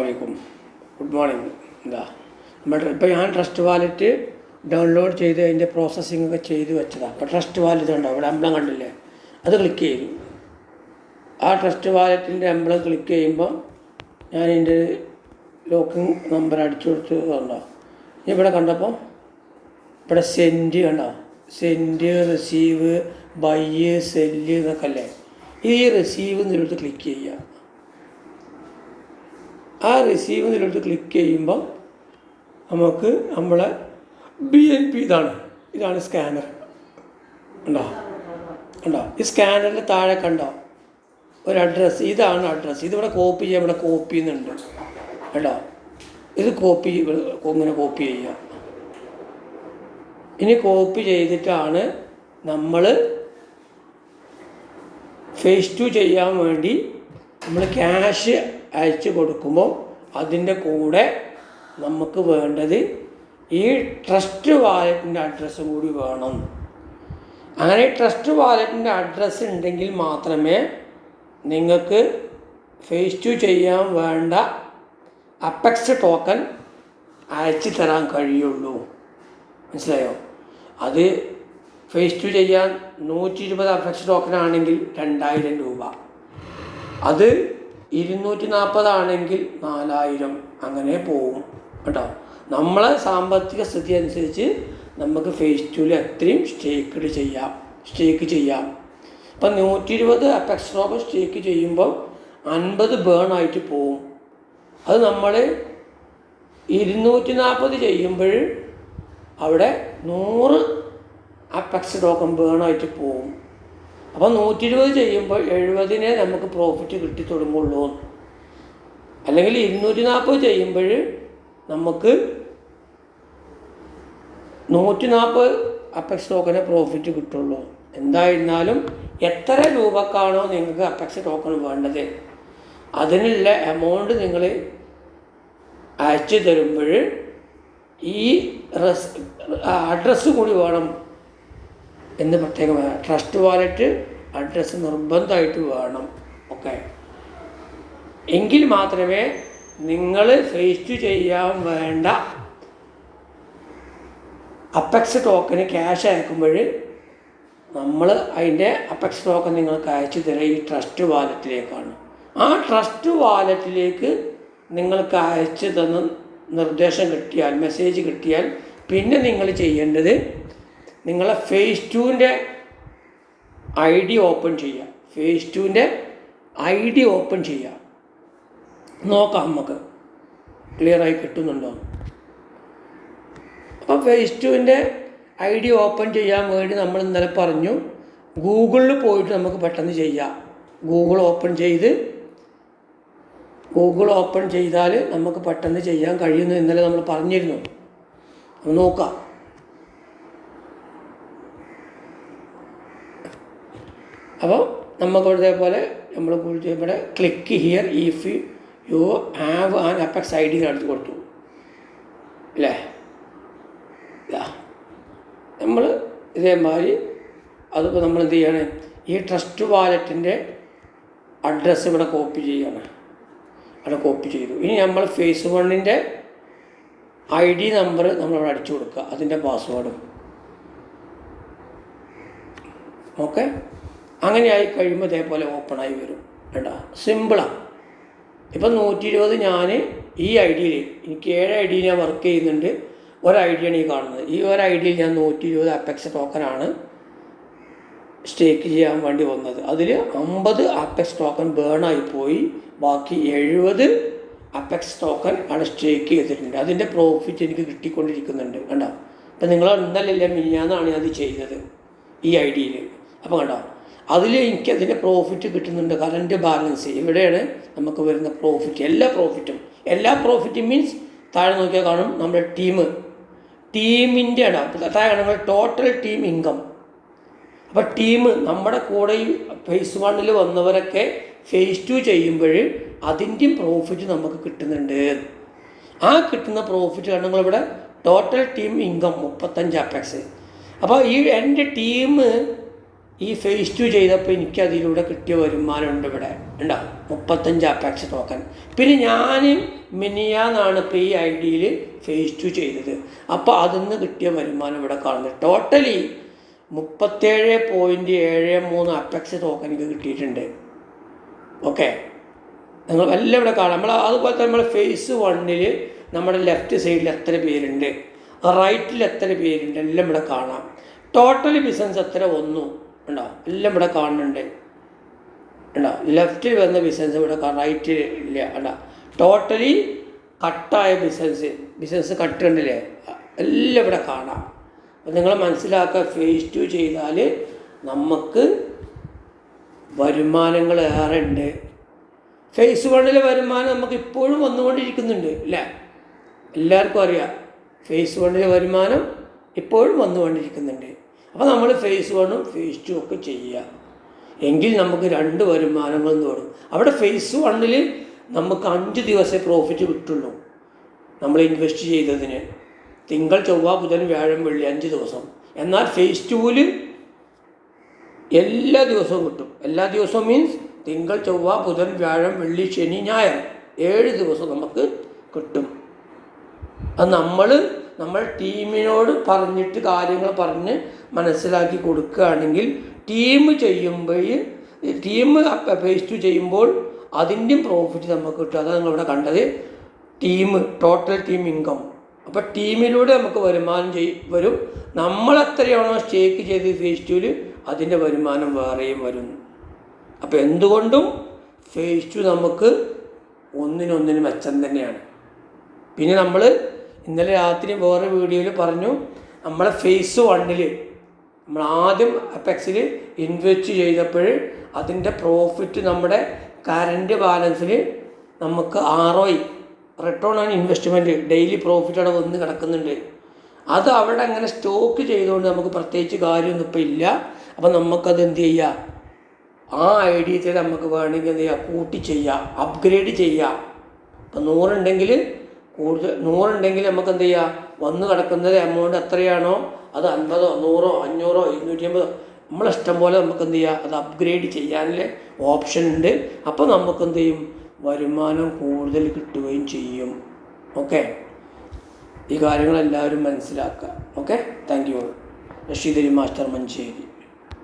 വലൈക്കും good morning. എന്താ? നമ്മൾ ഇപ്പോൾ ഞാൻ ട്രസ്റ്റ് വാലറ്റ് ഡൗൺലോഡ് ചെയ്ത് അതിന്റെ പ്രോസസ്സിംഗ് ഒക്കെ ചെയ്ത് വെച്ചതാണ്. അപ്പോൾ ട്രസ്റ്റ് വാലറ്റ് ഉണ്ടോ അവിടെ അമ്പലം കണ്ടില്ലേ? അത് ക്ലിക്ക് ചെയ്തു. ആ ട്രസ്റ്റ് വാലറ്റിന്റെ അമ്പലം ക്ലിക്ക് ചെയ്യുമ്പോൾ ഞാൻ എന്റെ ലോക്കിംഗ് നമ്പർ അടിച്ചു കൊടുത്ത് കണ്ടോ? ഇനി ഇവിടെ കണ്ടപ്പോൾ ഇവിടെ സെന്റ് കണ്ടോ? സെന്റ് റിസീവ് ബൈ സെല്ല് എന്നൊക്കെ അല്ലേ? ഈ റിസീവ് എന്നുള്ളത് ക്ലിക്ക് ചെയ്യുക. ആ റിസീവ് എന്നുള്ളത് ക്ലിക്ക് ചെയ്യുമ്പോൾ നമുക്ക് നമ്മളെ ബി എൻ പി ഇതാണ്. ഇതാണ് സ്കാനർ ഉണ്ടോ ഉണ്ടോ ഈ സ്കാനറിൽ താഴെ കണ്ടോ? ഒരു അഡ്രസ്സ് ഇതാണ് അഡ്രസ്സ് ഇതിവിടെ കോപ്പി ചെയ്യാം. ഇവിടെ കോപ്പി എന്നുണ്ട് കേട്ടോ ഇത് കോപ്പി ഇങ്ങനെ കോപ്പി ചെയ്യുക. ഇനി കോപ്പി ചെയ്തിട്ടാണ് നമ്മൾ ഫേസ് ടു ചെയ്യാൻ വേണ്ടി നമ്മൾ ക്യാഷ് അയച്ചു കൊടുക്കുമ്പോൾ അതിന്റെ കൂടെ നമുക്ക് വേണ്ടത് ഈ ട്രസ്റ്റ് വാലറ്റിന്റെ അഡ്രസ്സും കൂടി വേണം. അങ്ങനെ ട്രസ്റ്റ് വാലറ്റിന്റെ അഡ്രസ്സ് ഉണ്ടെങ്കിൽ മാത്രമേ നിങ്ങൾക്ക് ഫേസ് ടു ചെയ്യാൻ വേണ്ട അപ്പെക്സ് ടോക്കൺ അയച്ചു തരാൻ കഴിയുള്ളൂ. മനസ്സിലായോ? അത് ഫേസ് ടു ചെയ്യാൻ നൂറ്റി ഇരുപത് അപ്പെക്സ് ടോക്കൺ ആണെങ്കിൽ രണ്ടായിരം രൂപ. അത് ഇരുന്നൂറ്റി നാൽപ്പതാണെങ്കിൽ നാലായിരം അങ്ങനെ പോവും കേട്ടോ. നമ്മളെ സാമ്പത്തിക സ്ഥിതി അനുസരിച്ച് നമുക്ക് ഫേസ് ടുവിൽ എത്രയും സ്റ്റേക്ക് ചെയ്യാം സ്റ്റേക്ക് ചെയ്യാം. ഇപ്പം നൂറ്റി ഇരുപത് അപെക്സ് റോബ് സ്റ്റേക്ക് ചെയ്യുമ്പോൾ അൻപത് ബേൺ ആയിട്ട് പോവും. അത് നമ്മൾ ഇരുന്നൂറ്റി നാൽപ്പത് ചെയ്യുമ്പോൾ അവിടെ നൂറ് അപെക്സ് ടോക്കൺ ബേണായിട്ട് പോവും. അപ്പോൾ നൂറ്റി ഇരുപത് ചെയ്യുമ്പോൾ എഴുപതിനെ നമുക്ക് പ്രോഫിറ്റ് കിട്ടി തുടങ്ങുള്ളൂ അല്ലെങ്കിൽ ഇരുന്നൂറ്റി നാൽപ്പത് ചെയ്യുമ്പോൾ നമുക്ക് നൂറ്റി നാൽപ്പത് അപ്പക്സ് ടോക്കനെ പ്രോഫിറ്റ് കിട്ടുള്ളൂ. എന്തായിരുന്നാലും എത്ര രൂപക്കാണോ നിങ്ങൾക്ക് അപ്പക്സ് ടോക്കൺ വേണ്ടത്? അതിനുള്ള എമൗണ്ട് നിങ്ങൾ അയച്ചു തരുമ്പോൾ ഈ അഡ്രസ്സ് കൂടി വേണം. എന്ന് പ്രത്യേകം ട്രസ്റ്റ് വാലറ്റ് അഡ്രസ്സ് നിർബന്ധമായിട്ട് വേണം. ഓക്കെ എങ്കിൽ മാത്രമേ നിങ്ങൾ ഫേസ് ടു ചെയ്യാൻ വേണ്ട അപ്പെക്സ് ടോക്കന് ക്യാഷ് അയക്കുമ്പോൾ നമ്മൾ അതിന്റെ അപ്പെക്സ് ടോക്കൺ നിങ്ങൾക്ക് അയച്ചു തരാം. ഈ ട്രസ്റ്റ് വാലറ്റിലേക്കാണ് ആ ട്രസ്റ്റ് വാലറ്റിലേക്ക് നിങ്ങൾക്ക് അയച്ചു തന്ന നിർദ്ദേശം കിട്ടിയാൽ മെസ്സേജ് കിട്ടിയാൽ പിന്നെ നിങ്ങൾ ചെയ്യേണ്ടത് നിങ്ങളെ ഫേസ് ടുവിന്റെ ഐ ഡി ഓപ്പൺ ചെയ്യുക ഫേസ് ടുവിന്റെ ഐ ഡി ഓപ്പൺ ചെയ്യുക നോക്കാം നമുക്ക്. ക്ലിയറായി കിട്ടുന്നുണ്ടോ? അപ്പോൾ ഫേസ് ടുവിന്റെ ഐ ഡി ഓപ്പൺ ചെയ്യാൻ വേണ്ടി നമ്മൾ ഇന്നലെ പറഞ്ഞു ഗൂഗിളിൽ പോയിട്ട് നമുക്ക് പെട്ടെന്ന് ചെയ്യാം. ഗൂഗിൾ ഓപ്പൺ ചെയ്ത് ഗൂഗിൾ ഓപ്പൺ ചെയ്താൽ നമുക്ക് പെട്ടെന്ന് ചെയ്യാൻ കഴിയുന്നു ഇന്നലെ നമ്മൾ പറഞ്ഞിരുന്നു. നോക്കാം. അപ്പോൾ നമുക്ക് ഇതേപോലെ നമ്മൾ ഇവിടെ click here if you have an Apex I D അടുത്ത് കൊടുത്തു. അല്ലേ? നമ്മൾ ഇതേമാതിരി അതിപ്പോൾ നമ്മൾ എന്ത് ചെയ്യണം? ഈ ട്രസ്റ്റ് വാലറ്റിന്റെ അഡ്രസ്സ് ഇവിടെ കോപ്പി ചെയ്യണം. അവിടെ കോപ്പി ചെയ്തു. ഇനി നമ്മൾ ഫേസ് വണ്ണിന്റെ ഐ ഡി നമ്പർ നമ്മളിവിടെ അടിച്ചു കൊടുക്കുക. അതിന്റെ പാസ്വേഡും ഓക്കെ അങ്ങനെ ആയി കഴിയുമ്പോൾ ഇതേപോലെ ഓപ്പണായി വരും കേട്ടോ. സിമ്പിളാണ് ഇപ്പം നൂറ്റി ഇരുപത് ഞാൻ ഈ ഐ ഡിയിൽ എനിക്ക് ഏഴ് ഐ ഡിയിൽ ഞാൻ വർക്ക് ചെയ്യുന്നുണ്ട്. ഒരു ഐ ഡിയാണ് ഈ കാണുന്നത്. ഈ ഒരു ഐ ഡിയിൽ ഞാൻ നൂറ്റി ഇരുപത് അപ്പെക്സ് ടോക്കനാണ് സ്റ്റേക്ക് ചെയ്യാൻ വേണ്ടി വന്നത്. അതിൽ അമ്പത് അപ്പെക്സ് ടോക്കൺ ബേണായി പോയി. ബാക്കി എഴുപത് അപ്പെക്സ് ടോക്കൺ അവിടെ സ്റ്റേക്ക് ചെയ്തിട്ടുണ്ട്. അതിന്റെ പ്രോഫിറ്റ് എനിക്ക് കിട്ടിക്കൊണ്ടിരിക്കുന്നുണ്ട്. കണ്ടോ? അപ്പം നിങ്ങൾ ഇന്നലെ മിനിഞ്ഞാന്നാണ് അത് ചെയ്തത് ഈ ഐ ഡിയിൽ അപ്പോൾ കണ്ടോ? അതിൽ എനിക്ക് അതിന്റെ പ്രോഫിറ്റ് കിട്ടുന്നുണ്ട് കറന്റ് ബാലൻസ് ഇവിടെയാണ് നമുക്ക് വരുന്ന പ്രോഫിറ്റ് എല്ലാ പ്രോഫിറ്റും എല്ലാ പ്രോഫിറ്റും മീൻസ് താഴെ നോക്കിയാൽ കാണും നമ്മുടെ ടീം ടീമിന്റെ ആണ്. താഴെ കാണുമ്പോൾ ടോട്ടൽ ടീം ഇൻകം അപ്പോൾ ടീം നമ്മുടെ കൂടെ ഈ ഫേസ് വണ്ണിൽ വന്നവരൊക്കെ ഫേസ് ടു ചെയ്യുമ്പോൾ അതിന്റെ പ്രോഫിറ്റ് നമുക്ക് കിട്ടുന്നുണ്ട്. ആ കിട്ടുന്ന പ്രോഫിറ്റ് നിങ്ങളിവിടെ ടോട്ടൽ ടീം ഇൻകം മുപ്പത്തഞ്ച് അപ്പെക്സ് അപ്പോൾ ഈ എന്റെ ടീം ഈ ഫേസ് ടു ചെയ്തപ്പോൾ എനിക്ക് അതിലൂടെ കിട്ടിയ വരുമാനമുണ്ട് ഇവിടെ. ഉണ്ടോ മുപ്പത്തഞ്ച് അപേക്ഷ ടോക്കൺ പിന്നെ ഞാൻ മിനിയാന്നാണ് ഇപ്പോൾ ഈ ഐ ഡിയിൽ ഫേസ് ടു ചെയ്തത്. അപ്പോൾ അതിൽ നിന്ന് കിട്ടിയ വരുമാനം ഇവിടെ കാണുന്നത് ടോട്ടലി മുപ്പത്തേഴ് പോയിന്റ് ഏഴ് മൂന്ന് അപേക്ഷ ടോക്കൺ എനിക്ക് കിട്ടിയിട്ടുണ്ട്. ഓക്കെ നിങ്ങൾ എല്ലാം ഇവിടെ കാണാം. നമ്മൾ അതുപോലെ തന്നെ നമ്മൾ ഫേസ് വണ്ണിൽ നമ്മുടെ ലെഫ്റ്റ് സൈഡിൽ എത്ര പേരുണ്ട്? റൈറ്റിൽ എത്ര പേരുണ്ട്? എല്ലാം ഇവിടെ കാണാം. ടോട്ടൽ ബിസിനസ് എത്ര ഒന്നു ഉണ്ടോ? എല്ലാം ഇവിടെ കാണുന്നുണ്ട്. ഉണ്ടോ? ലെഫ്റ്റിൽ വന്ന ബിസിനസ് ഇവിടെ റൈറ്റിൽ ഇല്ല. ഉണ്ടോ? ടോട്ടലി കട്ടായ ബിസിനസ് ബിസിനസ് കട്ട് കണ്ടില്ലേ? എല്ലാം ഇവിടെ കാണാം. അപ്പം നിങ്ങൾ മനസ്സിലാക്കുക ഫേസ് ടു ചെയ്താൽ നമുക്ക് വരുമാനങ്ങൾ ഏറെ ഉണ്ട്. ഫേസ് വണ്ണിലെ വരുമാനം നമുക്ക് ഇപ്പോഴും വന്നുകൊണ്ടിരിക്കുന്നുണ്ട് അല്ലേ എല്ലാവർക്കും അറിയാം. ഫേസ് വണ്ണിലെ വരുമാനം ഇപ്പോഴും വന്നുകൊണ്ടിരിക്കുന്നുണ്ട്. അപ്പോൾ നമ്മൾ ഫേസ് വണ്ണും ഫേസ് ടു ഒക്കെ ചെയ്യുക എങ്കിൽ നമുക്ക് രണ്ട് വരുമാനങ്ങളും തോന്നും അവിടെ ഫേസ് വണ്ണിൽ നമുക്ക് അഞ്ച് ദിവസമേ പ്രോഫിറ്റ് കിട്ടുള്ളൂ. നമ്മൾ ഇൻവെസ്റ്റ് ചെയ്തതിന്. തിങ്കൾ ചൊവ്വ ബുധൻ വ്യാഴം വെള്ളി അഞ്ച് ദിവസം. എന്നാൽ ഫേസ് ടുവിൽ എല്ലാ ദിവസവും കിട്ടും. എല്ലാ ദിവസവും മീൻസ് തിങ്കൾ ചൊവ്വ ബുധൻ വ്യാഴം വെള്ളി ശനി ഞായർ ഏഴ് ദിവസം നമുക്ക് കിട്ടും. അത് നമ്മൾ നമ്മൾ ടീമിനോട് പറഞ്ഞിട്ട് കാര്യങ്ങൾ പറഞ്ഞ് മനസ്സിലാക്കി കൊടുക്കുകയാണെങ്കിൽ ടീം ചെയ്യുമ്പോൾ ടീം ഫേസ് ടു ചെയ്യുമ്പോൾ അതിന്റെയും പ്രോഫിറ്റ് നമുക്ക് കിട്ടും. അതാണ് നിങ്ങളിവിടെ കണ്ടത്. ടീം ടോട്ടൽ ടീം ഇൻകം അപ്പോൾ ടീമിലൂടെ നമുക്ക് വരുമാനം ചെയ്യും വരും. നമ്മളെത്രയാണോ സ്റ്റേക്ക് ചെയ്ത് ഫേസ് ടുവിൽ അതിന്റെ വരുമാനം വേറെയും വരും. അപ്പോൾ എന്തുകൊണ്ടും ഫേസ് ടു നമുക്ക് ഒന്നിനൊന്നിന് മെച്ചം തന്നെയാണ്. പിന്നെ നമ്മൾ ഇന്നലെ രാത്രി വേറെ വീഡിയോയിൽ പറഞ്ഞു നമ്മളെ ഫേസ് വണ്ണിൽ നമ്മൾ ആദ്യം അപ്പെക്സിൽ ഇൻവെസ്റ്റ് ചെയ്തപ്പോൾ അതിന്റെ പ്രോഫിറ്റ് നമ്മുടെ കറന്റ് ബാലൻസിൽ നമുക്ക് R O return on investment daily profit അവിടെ വന്ന് കിടക്കുന്നുണ്ട്. അത് അവിടെ അങ്ങനെ സ്റ്റോക്ക് ചെയ്തുകൊണ്ട് നമുക്ക് പ്രത്യേകിച്ച് കാര്യമൊന്നും ഇപ്പോൾ ഇല്ല. അപ്പം നമുക്കത് എന്ത് ചെയ്യുക ആ ഐഡിയത്തിൽ നമുക്ക് വേണമെങ്കിൽ എന്ത് ചെയ്യുക കൂട്ടി ചെയ്യുക അപ്ഗ്രേഡ് ചെയ്യുക ഇപ്പം നൂറുണ്ടെങ്കിൽ കൂടുതൽ നൂറുണ്ടെങ്കിൽ നമുക്ക് എന്ത് ചെയ്യുക വന്ന് കിടക്കുന്നത് എമൗണ്ട് എത്രയാണോ അത് അൻപതോ നൂറോ അഞ്ഞൂറോ ഇരുന്നൂറ്റി അമ്പതോ നമ്മളിഷ്ടം പോലെ നമുക്ക് എന്ത് ചെയ്യുക അത് അപ്ഗ്രേഡ് ചെയ്യാനുള്ള ഓപ്ഷൻ ഉണ്ട്. അപ്പോൾ നമുക്ക് എന്ത് ചെയ്യും? വരുമാനം കൂടുതൽ കിട്ടുകയും ചെയ്യും. ഓക്കെ ഈ കാര്യങ്ങളെല്ലാവരും മനസ്സിലാക്കുക. Okay thank you Rasheed Ali master Manjeri.